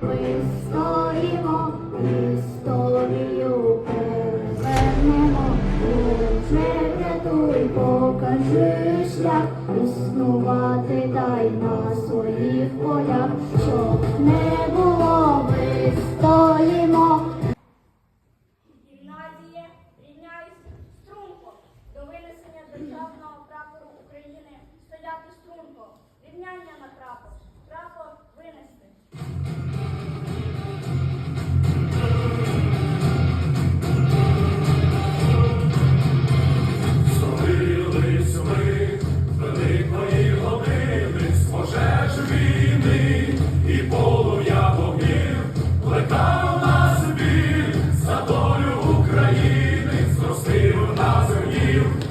Вистоїмо, історію перевернемо, Боже, врятуй, покажи шлях, існувати дай на своїх полях, щоб не було, вистоїмо. Гімназія, рівняйсь струнко. До винесення державного прапору України стояти струнко. Рівняння на. Прапор you.